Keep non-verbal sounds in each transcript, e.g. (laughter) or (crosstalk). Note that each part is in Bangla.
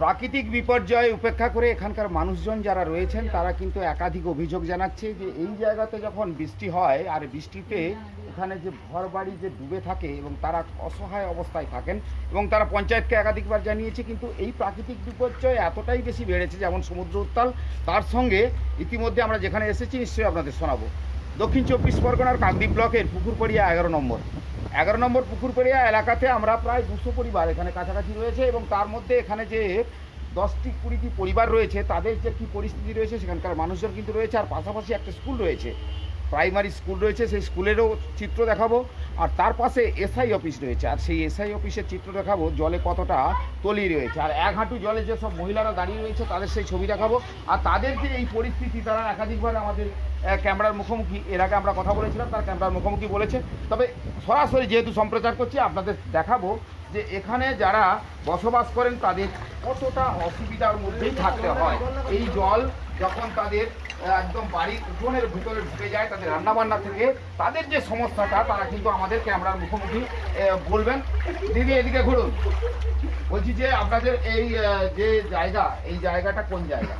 প্রাকৃতিক বিপর্যয় উপেক্ষা করে এখানকার মানুষজন যারা রয়েছেন, তারা কিন্তু একাধিক অভিযোগ জানাচ্ছে যে এই জায়গাতে যখন বৃষ্টি হয় আর বৃষ্টিতে এখানে যে ঘরবাড়ি যে ডুবে থাকে এবং তারা অসহায় অবস্থায় থাকেন এবং তারা পঞ্চায়েতকে একাধিকবার জানিয়েছে, কিন্তু এই প্রাকৃতিক বিপর্যয় এতটাই বেশি বেড়েছে যেমন সমুদ্র উত্তাল। তার সঙ্গে ইতিমধ্যে আমরা যেখানে এসেছি, নিশ্চয়ই আপনাদের শোনাবো। দক্ষিণ চব্বিশ পরগনার কাকদ্বীপ ব্লকের পুকুরপড়িয়া এগারো নম্বর। এগারো নম্বর পুকুরপড়িয়া এলাকাতে আমরা প্রায় দুশো পরিবার এখানে কাছাকাছি রয়েছে এবং তার মধ্যে এখানে যে দশটি, কুড়িটি পরিবার রয়েছে, তাদের যে কী পরিস্থিতি রয়েছে সেখানকার মানুষজন কিন্তু রয়েছে, আর পাশাপাশি একটা স্কুল রয়েছে। প্রাইমারি স্কুল রয়েছে, সেই স্কুলেরও চিত্র দেখাবো। আর তার পাশে এসআই অফিস রয়েছে, আর সেই এসআই অফিসের চিত্র দেখাবো, জলে কতটা তলি রয়েছে। আর এক হাঁটু জলে যেসব মহিলারা দাঁড়িয়ে রয়েছে, তাদের সেই ছবি দেখাবো। আর তাদের যে এই পরিস্থিতি, তারা একাধিকবার আমাদের ক্যামেরার মুখোমুখি, এর আগে আমরা কথা বলেছিলাম, তার ক্যামেরার মুখোমুখি বলেছে। তবে সরাসরি যেহেতু সম্প্রচার করছি, আপনাদের দেখাবো যে এখানে যারা বসবাস করেন, তাদের কতটা অসুবিধার মধ্যেই থাকতে হয়। এই জল যখন তাদের একদম বাড়ির উঠোনের ভিতরে ঢুকে যায় তাদের রান্নাবান্না থেকে তাদের যে সমস্যাটা তারা কিন্তু আমাদের ক্যামেরার মুখোমুখি বলবেন। দিদি এদিকে ঘুরুন। বলছি যে আপনাদের এই যে জায়গা এই জায়গাটা কোন জায়গা?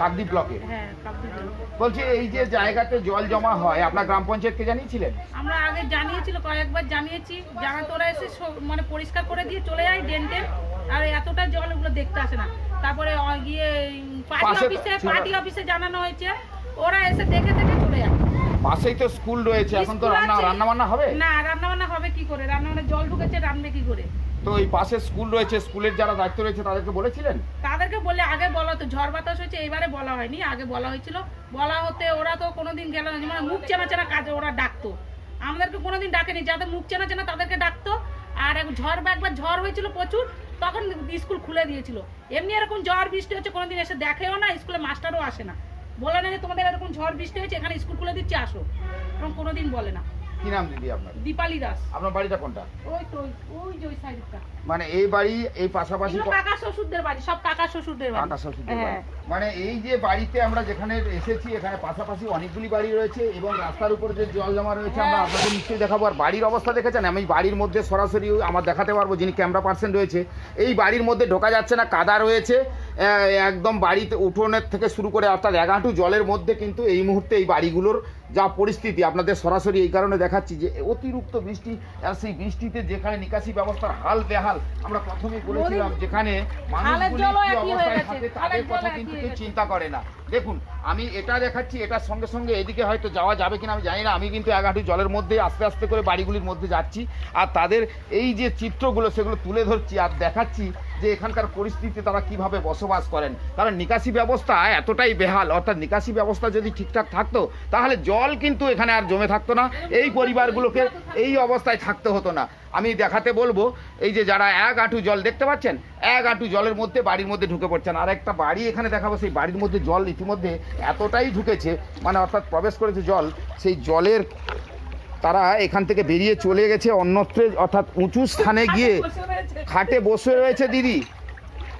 কাকদ্বীপ ব্লকে? হ্যাঁ কাকদ্বীপ ব্লক। বলছি এই যে জায়গাতে জল জমা হয় আপনার গ্রাম পঞ্চায়েতকে জানিয়েছিলেন? আমরা আগে জানিয়েছিল কয়েকবার জানিয়েছি। জানাতে ওরা এসে মানে পরিষ্কার করে দিয়ে চলে যায় ডেন্টে আর এতটা জল ওগুলো দেখতে আসে না। তারপরে গিয়ে পার্টি অফিসে পার্টি অফিসে জানানো হয়েছে। ওরা এসে দেখে দেখে চলে যায়। পাশেই তো স্কুল রয়েছে। এখন তো রান্না রান্না বান্না হবে? না রান্না বান্না হবে কি করে? রান্না বান্না জল ঢুকেছে রান্না কি করে? তো এই পাশে স্কুল রয়েছে স্কুলের যারা দায়িত্ব রয়েছে তাদেরকে বলেছিলেন? তাদেরকে বলে আগে বলা হতো ঝড় বাতাস হয়েছে এবারে বলা হয়নি আগে বলা হয়েছিল। বলা হতে ওরা তো কোনোদিন গেল না মানে মুখ চেনা চেনা কাজে ওরা ডাকতো। আমাদেরকে কোনোদিন ডাকেনি যাদের মুখ চেনা চেনা তাদেরকে ডাকতো। আর ঝড় বা একবার ঝড় হয়েছিল প্রচুর তখন স্কুল খুলে দিয়েছিল। এমনি এরকম ঝড় বৃষ্টি হচ্ছে কোনোদিন এসে দেখেও না স্কুলে মাস্টারও আসে না। বলে না যে তোমাদের এরকম ঝড় বৃষ্টি হয়েছে এখানে স্কুল খুলে দিচ্ছি আসো। এরকম কোনোদিন বলে না। কি নাম দিদি আপনার? দীপালি দাস। আপনার বাড়িটা কোনটা? ওই তো ওই- ওই যে ওই সাইডটা মানে এই বাড়ি এই পাশাপাশি কাকা শ্বশুরদের বাড়ি সব কাকা শ্বশুরদের বাড়ি। কাকা শ্বশুরদের বাড়ি। মানে এই যে বাড়িতে আমরা যেখানে এসেছি এখানে পাশাপাশি অনেকগুলি বাড়ি রয়েছে এবং রাস্তার উপর যে জল জমা রয়েছে আমরা হ্যাঁ। আপনাদের নিশ্চয়ই দেখাবো। আর বাড়ির অবস্থা দেখেছেন? আমি বাড়ির মধ্যে সরাসরি আমার দেখাতে পারব যিনি ক্যামেরা পার্সন রয়েছে। এই বাড়ির মধ্যে ঢোকা যাচ্ছে না কাদা রয়েছে। একদম বাড়িতে উঠোনের থেকে শুরু করে অর্থাৎ এক হাঁটু জলের মধ্যে কিন্তু এই মুহূর্তে এই বাড়িগুলোর যা পরিস্থিতি আপনাদের সরাসরি এই কারণে দেখাচ্ছি যে অতিরিক্ত বৃষ্টি আর সেই বৃষ্টিতে যেখানে নিকাশি ব্যবস্থার হাল বেহাল আমরা প্রথমেই বলেছিলাম যেখানে মানুষগুলি অবস্থায় থাকে তাদের কথা জলও কিন্তু চিন্তা করে না। দেখুন, আমি এটা দেখাচ্ছি, এটার সঙ্গে সঙ্গে এদিকে হয়তো যাওয়া যাবে কিনা আমি জানি না। আমি কিন্তু এক হাঁটু জলের মধ্যে আস্তে আস্তে করে বাড়িগুলির মধ্যে যাচ্ছি। আর তাদের এই যে চিত্রগুলো, সেগুলো তুলে ধরছি আর দেখাচ্ছি যে এখানকার পরিস্থিতি তারা কীভাবে বসবাস করেন। কারণ নিকাশি ব্যবস্থা এতটাই বেহাল, অর্থাৎ নিকাশি ব্যবস্থা যদি ঠিকঠাক থাকতো, তাহলে জল কিন্তু এখানে আর জমে থাকতো না, এই পরিবারগুলোকে এই অবস্থায় থাকতে হতো না। আমি দেখাতে বলব, এই যে যারা এক আঁটু জল, দেখতে পাচ্ছেন? এক আঁটু জলের মধ্যে বাড়ির মধ্যে ঢুকে পড়ছেন। আর একটা বাড়ি এখানে দেখাবো, সেই বাড়ির মধ্যে জল ইতিমধ্যে এতটাই ঢুকেছে মানে অর্থাৎ প্রবেশ করেছে জল, সেই জলের তারা এখান থেকে বেরিয়ে চলে গেছে অন্যত্রে অর্থাৎ উঁচু স্থানে গিয়ে। খাটে বসে রয়েছে দিদি।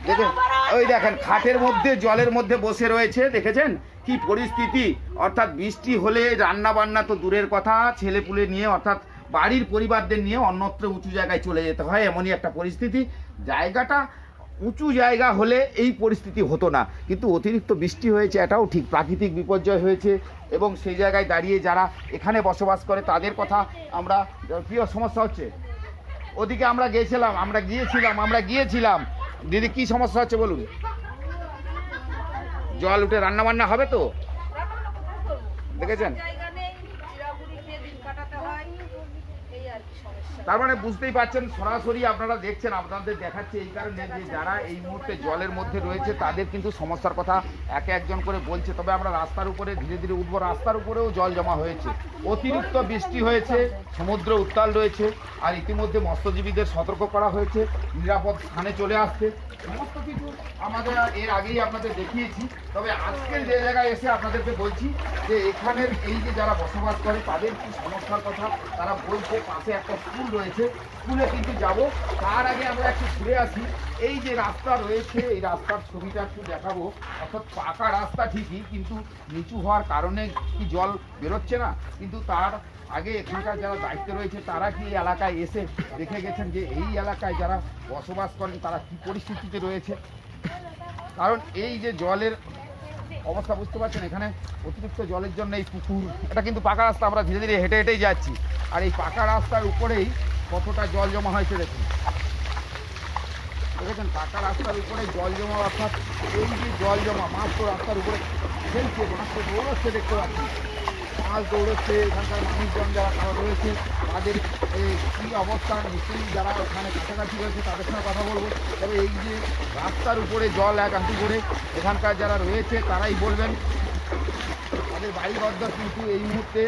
দেখেন ওই দেখেন খাটের মধ্যে জলের মধ্যে বসে রয়েছে দেখেছেন? কি পরিস্থিতি? অর্থাৎ বৃষ্টি হলে রান্না বান্না তো দূরের কথা ছেলে পুলে নিয়ে অর্থাৎ বাড়ির পরিবারদের নিয়ে অন্যত্র উঁচু জায়গায় চলে যেতে হয় এমনই একটা পরিস্থিতি। জায়গাটা উঁচু জায়গা হলে এই পরিস্থিতি হতো না। কিন্তু অতিরিক্ত বৃষ্টি হয়েছে এটাও ঠিক। প্রাকৃতিক বিপর্যয় হয়েছে এবং সেই জায়গায় দাঁড়িয়ে যারা এখানে বসবাস করে তাদের কথা আমরা, প্রিয়, সমস্যা হচ্ছে? ওদিকে আমরা গিয়েছিলাম আমরা গিয়েছিলাম আমরা গিয়েছিলাম। দিদি, কি সমস্যা হচ্ছে বলুন? জল উঠে রান্না বান্না হবে তো? দেখেছেন জায়গা নেই চিরাপুরি খেয়ে দিন কাটাতে হয় এই আর কি সমস্যা তার মানে বুঝতেই পারছেন, সরাসরি আপনারা দেখছেন, আপনাদের দেখাচ্ছে এই কারণে যে যারা এই মুহূর্তে জলের মধ্যে রয়েছে, তাদের কিন্তু সমস্যার কথা একে একজন করে বলছে। তবে আমরা রাস্তার উপরে ধীরে ধীরে উঠবো। রাস্তার উপরেও জল জমা হয়েছে। অতিরিক্ত বৃষ্টি হয়েছে, সমুদ্র উত্তাল রয়েছে, আর ইতিমধ্যে মৎস্যজীবীদের সতর্ক করা হয়েছে, নিরাপদ স্থানে চলে আসতে। সমস্ত কিছু আমাদের এর আগেই আপনাদের দেখিয়েছি। তবে আজকের যে জায়গায় এসে আপনাদেরকে বলছি যে এখানের এই যে যারা বসবাস করে, তাদের কি সমস্যার কথা তারা বলছে? পাশে একটা স্কুল রয়েছে, স্কুলে কিন্তু যাব। তার আগে আমরা একটু ঘুরে আসি। এই যে রাস্তা রয়েছে, এই রাস্তার ছবিটা একটু দেখাবো। অর্থাৎ পাকা রাস্তা ঠিকই, কিন্তু নিচু হওয়ার কারণে কি জল বেরোচ্ছে না? কিন্তু তার আগে এখানকার যারা দায়িত্বে রয়েছে, তারা কি এই এলাকায় এসে দেখে গেছেন যে এই এলাকায় যারা বসবাস করেন, তারা কি পরিস্থিতিতে রয়েছে? কারণ এই যে জলের অবস্থা বুঝতে পারছেন, এখানে অতিরিক্ত জলের জন্য এই পুকুর, এটা কিন্তু পাকা রাস্তা, আমরা ধীরে ধীরে হেঁটে হেঁটেই যাচ্ছি। আর এই পাকা রাস্তার উপরেই কতটা জল জমা হয়েছে দেখুন। দেখেছেন, পাকা রাস্তার উপরে জল জমা, অর্থাৎ এই যে জল জমা, মাত্র রাস্তার উপরে খেলছে মাত্র দৌড়াচ্ছে দেখতে পাচ্ছি মাছ দৌড়চ্ছে, এখানকার মানুষজন যারা তারা রয়েছে, তাদের কী অবস্থা, নিশ্চয়ই যারা ওখানে কাছাকাছি রয়েছে, তাদের সঙ্গে কথা বলব। তবে এই যে রাস্তার উপরে জল এক আঁটু করে এখানকার যারা রয়েছে, তারাই বলবেন। তাদের বাড়িঘরদর কিন্তু এই মুহূর্তে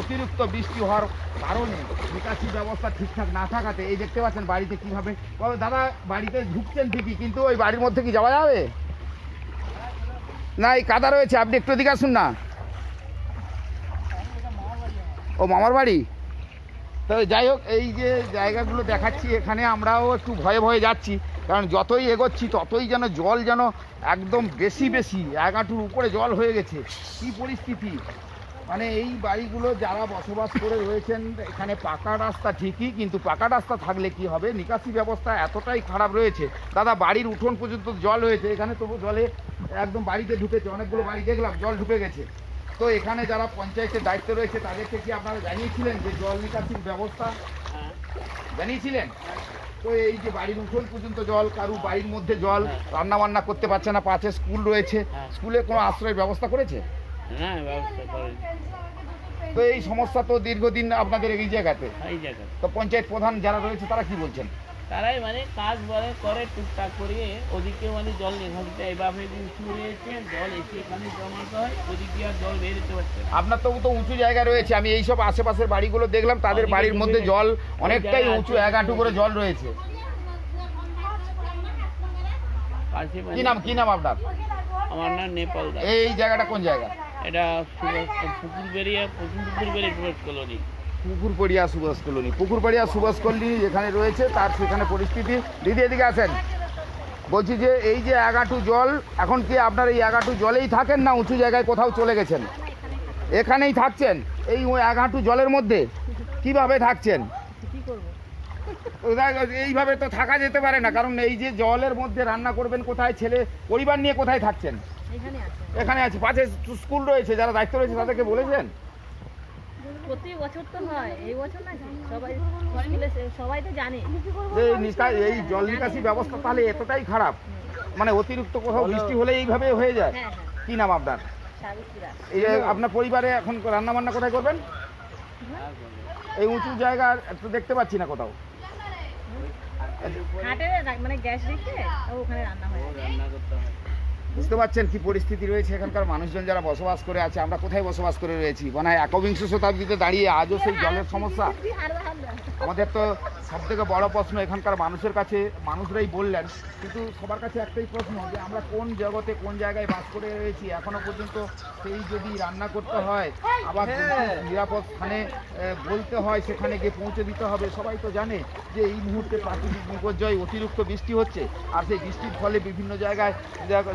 অতিরিক্ত বৃষ্টি হওয়ার কারণে নিকাশি ব্যবস্থা ঠিকঠাক না থাকাতে, এই দেখতে পাচ্ছেন বাড়িতে কীভাবে। তবে দাদা, বাড়িতে ঢুকছেন ঠিকই, কিন্তু ওই বাড়ির মধ্যে কি যাওয়া যাবে? না, এই কাদা রয়েছে, আপনি একটু এদিকে আসুন না। ও মামার বাড়ি? তো যাই হোক, এই যে জায়গাগুলো দেখাচ্ছি, এখানে আমরাও একটু ভয়ে ভয়ে যাচ্ছি। কারণ যতই এগোচ্ছি, ততই যেন জল যেন একদম বেশি বেশি, এক হাঁটুর উপরে জল হয়ে গেছে। কি পরিস্থিতি? মানে এই বাড়িগুলো যারা বসবাস করে রয়েছেন, এখানে পাকা রাস্তা ঠিকই, কিন্তু পাকা রাস্তা থাকলে কি হবে? নিকাশি ব্যবস্থা এতটাই খারাপ রয়েছে। দাদা, বাড়ির উঠোন পর্যন্ত জল হয়েছে। এখানে তবু জলে একদম বাড়িতে ঢুকেছে, অনেকগুলো বাড়ি দেখলাম, জল ঢুকে গেছে। তো এখানে যারা পঞ্চায়েতের দায়িত্ব রয়েছে তাদেরকে কি আপনারা জানিয়েছিলেন যে জল নিকাশির ব্যবস্থা? জানিয়েছিলেন? তো এই যে বাড়ির উঠোন পর্যন্ত জল কারু বাড়ির মধ্যে জল রান্না বান্না করতে পারছে না পাশে স্কুল রয়েছে। হ্যাঁ। স্কুলে কোনো আশ্রয়ের ব্যবস্থা করেছে? হ্যাঁ তো এই সমস্যা তো দীর্ঘদিন আপনাদের এই জায়গাতে। তো পঞ্চায়েত প্রধান যারা রয়েছে তারা কি বলছেন? তারাই মানে কাজ বলে করে টুকটাক করিয়ে ওদিকে মানে জল নিকাশিটা এভাবে উঁচু রয়েছে জল এসে এখানে জমাতে হয় ওদিকে আর জল বেরোতে পারছে না। আপনার তো তো উঁচু জায়গা রয়েছে আমি এই সব আশেপাশের বাড়িগুলো দেখলাম তাদের বাড়ির মধ্যে জল অনেকটাই উঁচু এক হাঁটু করে জল রয়েছে। মানে কি নাম কি নাম আপনার? আমার নাম নেপাল এই জায়গাটা কোন জায়গা? এটা সুভাষ- পুকুর বেরিয়ে পুকুর বেরিয়ে Subhash colony Pukurpariya Subhash colony. Pukurpariya Subhash colony যেখানে রয়েছে তার সেখানে পরিস্থিতি। দিদি এদিকে আসেন। বলছি যে এই যে এগাটু জল এখন কি আপনার এই এগাটু জলেই থাকেন না উঁচু জায়গায় কোথাও চলে গেছেন? এখানেই থাকছেন? এই এগাটু জলের মধ্যে কীভাবে থাকছেন? এইভাবে তো থাকা যেতে পারে না কারণ এই যে জলের মধ্যে রান্না করবেন কোথায় ছেলে পরিবার নিয়ে কোথায় থাকছেন? এখানে আছে পাশে স্কুল রয়েছে যারা দায়িত্ব রয়েছে তাদেরকে বলেছেন? প্রতি বছর তো হয় এই বছর না সবাই সবাই তো জানে। যে এই এই জল নিকাশি ব্যবস্থা তাহলে এতটাই খারাপ। মানে অতিরিক্ত কোথাও বৃষ্টি হলে এইভাবে হয়ে যায়। হ্যাঁ হ্যাঁ। কি নাম আপনার? এই যে আপনার পরিবারে এখন রান্না বান্না কোথায় করবেন? এই উঁচু জায়গা একটু দেখতে পাচ্ছি না কোথাও। মানে গ্যাস রেখে ওখানে রান্না হয়। রান্না করতে হয়। বুঝতে পারছেন কি পরিস্থিতি রয়েছে এখানকার মানুষজন যারা বসবাস করে আছে আমরা কোথায় বসবাস করে রয়েছি? মানে একবিংশ শতাব্দীতে দাঁড়িয়ে আজও সেই জলের সমস্যা? (laughs) আমাদের তো সব থেকে বড় প্রশ্ন এখানকার মানুষের কাছে মানুষরাই বললেন কিন্তু সবার কাছে একটাই প্রশ্ন যে আমরা কোন জগতে কোন জায়গায় বাস করে রয়েছি এখনও পর্যন্ত সেই যদি রান্না করতে হয় আবার নিরাপদ স্থানে বলতে হয় সেখানে গিয়ে পৌঁছে দিতে হবে সবাই তো জানে যে এই মুহূর্তে প্রাকৃতিক বিপর্যয় অতিরিক্ত বৃষ্টি হচ্ছে আর সেই বৃষ্টির ফলে বিভিন্ন জায়গায়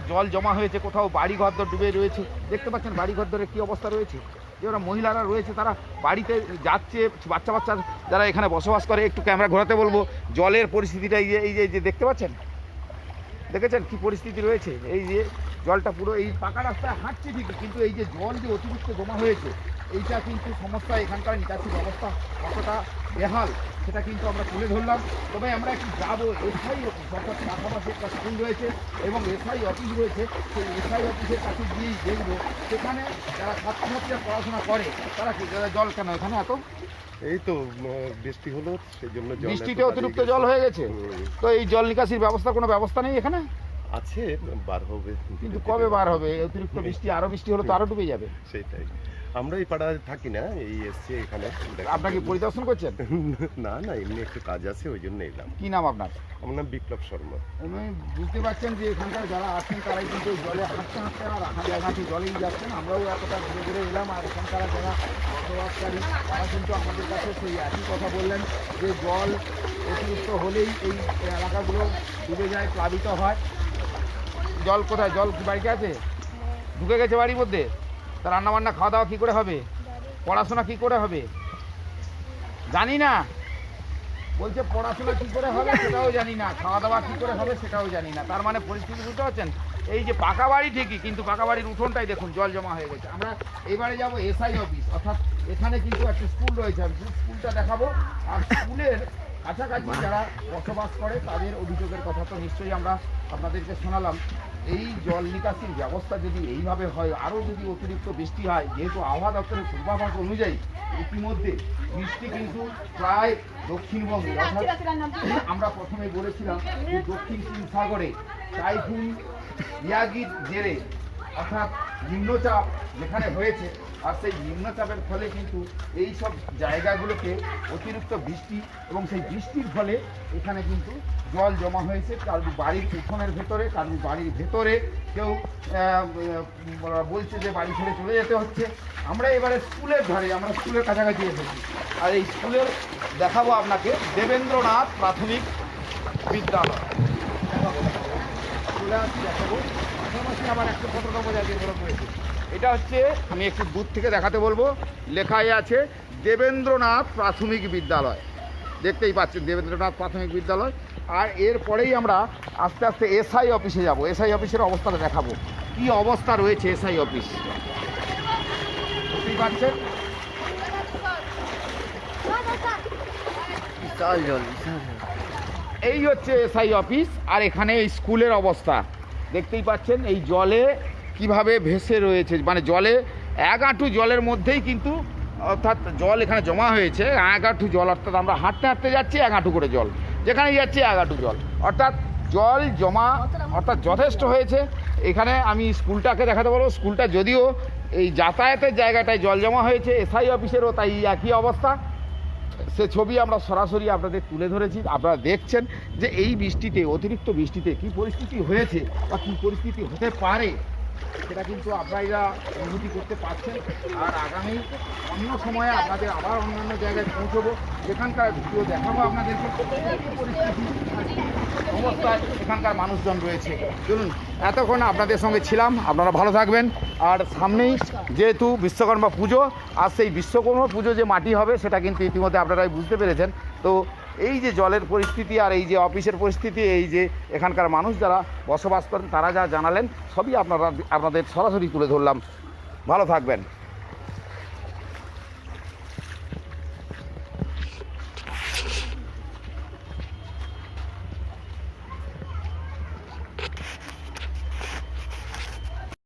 জল জমা হয়েছে কোথাও বাড়ি ঘরদর ডুবে রয়েছে। দেখতে পাচ্ছেন বাড়ি ঘরদরের কী অবস্থা রয়েছে? যে ওরা মহিলারা রয়েছে, তারা বাড়িতে যাচ্ছে, বাচ্চা বাচ্চা যারা এখানে বসবাস করে, একটু ক্যামেরা ঘোরাতে বলব। জলের পরিস্থিতিটা এই যে এই যে এই যে দেখতে পাচ্ছেন? দেখেছেন কি পরিস্থিতি রয়েছে? এই যে জলটা পুরো, এই পাকা রাস্তায় হাঁটছে ঠিকই কিন্তু এই যে জল যে অতিরিক্ত জমা হয়েছে, এইটা কিন্তু সমস্যা এখানকার নিকাশি ব্যবস্থা কতটা বেহাল সেটা কিন্তু আমরা তুলে ধরলাম। তবে আমরা একটু যাব এসআই অফিস অর্থাৎ পাশাপাশি একটা স্কুল রয়েছে এবং এসআই অফিস রয়েছে। সেই এসআই অফিসের কাছে গিয়েই দেখব সেখানে যারা ছাত্রছাত্রীরা পড়াশোনা করে তারা কি যারা জল কেন এখানে এত? এই তো বৃষ্টি হলো সেই জন্য বৃষ্টিতে অতিরিক্ত জল হয়ে গেছে। তো এই জল নিকাশির ব্যবস্থা কোনো ব্যবস্থা নেই এখানে? আছে বার হবে। কিন্তু কবে বার হবে? অতিরিক্ত বৃষ্টি আরও বৃষ্টি হলে তো আরও ডুবে যাবে। সেটাই। আমরা এই পাড়ায় থাকি না এই এসছি এখানে। আপনাকে পরিদর্শন করছেন? (laughs) না না এমনি একটু কাজ আছে ওই জন্য এলাম। কি নাম আপনার? আমার নাম বিপ্লব শর্মা। বুঝতে পারছেন যে এখানকার যারা আছেন তারাই কিন্তু জলে হাঁটতে হাঁটতে আর হাঁটি জলেই যাচ্ছেন। আমরাও এতটা ঘুরে ঘুরে এলাম আর এখানকার যারা বসবাসকারী তারা কিন্তু আমাদের কাছে সেই একই কথা বললেন যে জল অতিরিক্ত হলেই এই এলাকাগুলো ডুবে যায় প্লাবিত হয়। জল কোথায়? জল কি বাড়িতে আছে? ঢুকে গেছে বাড়ির মধ্যে? তা রান্নাবান্না খাওয়া দাওয়া কী করে হবে? পড়াশোনা কী করে হবে? জানি না। বলছে পড়াশোনা কি করে হবে সেটাও জানি না। খাওয়া দাওয়া কি করে হবে সেটাও জানি না। তার মানে পরিস্থিতি বুঝতে পারছেন? এই যে পাকা বাড়ি ঠিকই, কিন্তু পাকা বাড়ির উঠোনটাই দেখুন, জল জমা হয়ে গেছে। আমরা এইবারে যাব এসআই অফিস, অর্থাৎ এখানে কিন্তু একটা স্কুল রয়েছে। আমি স্কুলটা দেখাবো। আর স্কুলের কাছাকাছি যারা বসবাস করে, তাদের অভিযোগের কথা তো নিশ্চয়ই আমরা আপনাদেরকে শোনালাম। এই জল নিকাশির ব্যবস্থা যদি এইভাবে হয়, আরও যদি অতিরিক্ত বৃষ্টি হয়, যেহেতু আবহাওয়া দপ্তরের পূর্বাভাস অনুযায়ী ইতিমধ্যে বৃষ্টি কিন্তু প্রায় দক্ষিণবঙ্গে, অর্থাৎ আমরা প্রথমে বলেছিলাম যে দক্ষিণ চীন সাগরে টাইফুন ইয়াগির জেরে অর্থাৎ নিম্নচাপ যেখানে হয়েছে, আর সেই নিম্নচাপের ফলে কিন্তু এই সব জায়গাগুলোকে অতিরিক্ত বৃষ্টি এবং সেই বৃষ্টির ফলে এখানে কিন্তু জল জমা হয়েছে। কারোর বাড়ির উঠোনের ভেতরে কারোর বাড়ির ভেতরে কেউ বলছে যে বাড়ি ছেড়ে চলে যেতে হচ্ছে। আমরা এবারে স্কুলের ধারে, আমরা স্কুলের কাছাকাছি এসেছি। আর এই স্কুলের দেখাবো আপনাকে দেবেন্দ্রনাথ প্রাথমিক বিদ্যালয়। স্কুলে দেখাবো। একটা এটা হচ্ছে, আমি একটু দূর থেকে দেখাতে বলব, লেখাই আছে, দেবেন্দ্রনাথ প্রাথমিক বিদ্যালয়। দেখতেই পাচ্ছেন, দেবেন্দ্রনাথ প্রাথমিক বিদ্যালয়। আর এরপরেই আমরা আস্তে আস্তে এসআই অফিসে যাব। এসআই অফিসের অবস্থাটা দেখাবো। কি অবস্থা রয়েছে এসআই অফিস? এই হচ্ছে এসআই অফিস, আর এখানে স্কুলের অবস্থা। দেখতেই পাচ্ছেন এই জলে কীভাবে ভেসে রয়েছে মানে জলে এক আঁটু জলের মধ্যেই কিন্তু অর্থাৎ জল এখানে জমা হয়েছে, এক আঁটু জল, অর্থাৎ আমরা হাঁটতে হাঁটতে যাচ্ছি এক আঁটু করে জল যেখানে যাচ্ছি এক আঁটু জল, অর্থাৎ জল জমা অর্থাৎ যথেষ্ট হয়েছে। এখানে আমি স্কুলটাকে দেখাতে পারব স্কুলটা যদিও এই যাতায়াতের জায়গাটায় জল জমা হয়েছে, এসআই অফিসেরও তাই একই অবস্থা। সে ছবি আমরা সরাসরি আপনাদের তুলে ধরেছি, আপনারা দেখছেন যে এই বৃষ্টিতে, অতিরিক্ত বৃষ্টিতে কি পরিস্থিতি হয়েছে বা কী পরিস্থিতি হতে পারে, সেটা কিন্তু আপনারা অনুভূতি করতে পারছেন। আর আগামী অন্য সময়ে আপনাদের আবার অন্যান্য জায়গায় পৌঁছবো, যেখানকার ভিডিও দেখাবো আপনাদেরকে। পরিস্থিতি অবস্থায় এখানকার মানুষজন রয়েছে। চলুন, এতক্ষণ আপনাদের সঙ্গে ছিলাম। আপনারা ভালো থাকবেন। আর সামনেই যেহেতু বিশ্বকর্মা পুজো, আর সেই বিশ্বকর্মা পুজো যে মাটি হবে, সেটা কিন্তু ইতিমধ্যে আপনারাই বুঝতে পেরেছেন। তো এই যে জলের পরিস্থিতি আর এই যে অফিসের পরিস্থিতি, এই যে এখানকার মানুষ যারা বসবাস করেন, তারা যা জানালেন, সবই আপনারা আপনাদের সরাসরি তুলে ধরলাম। ভালো থাকবেন।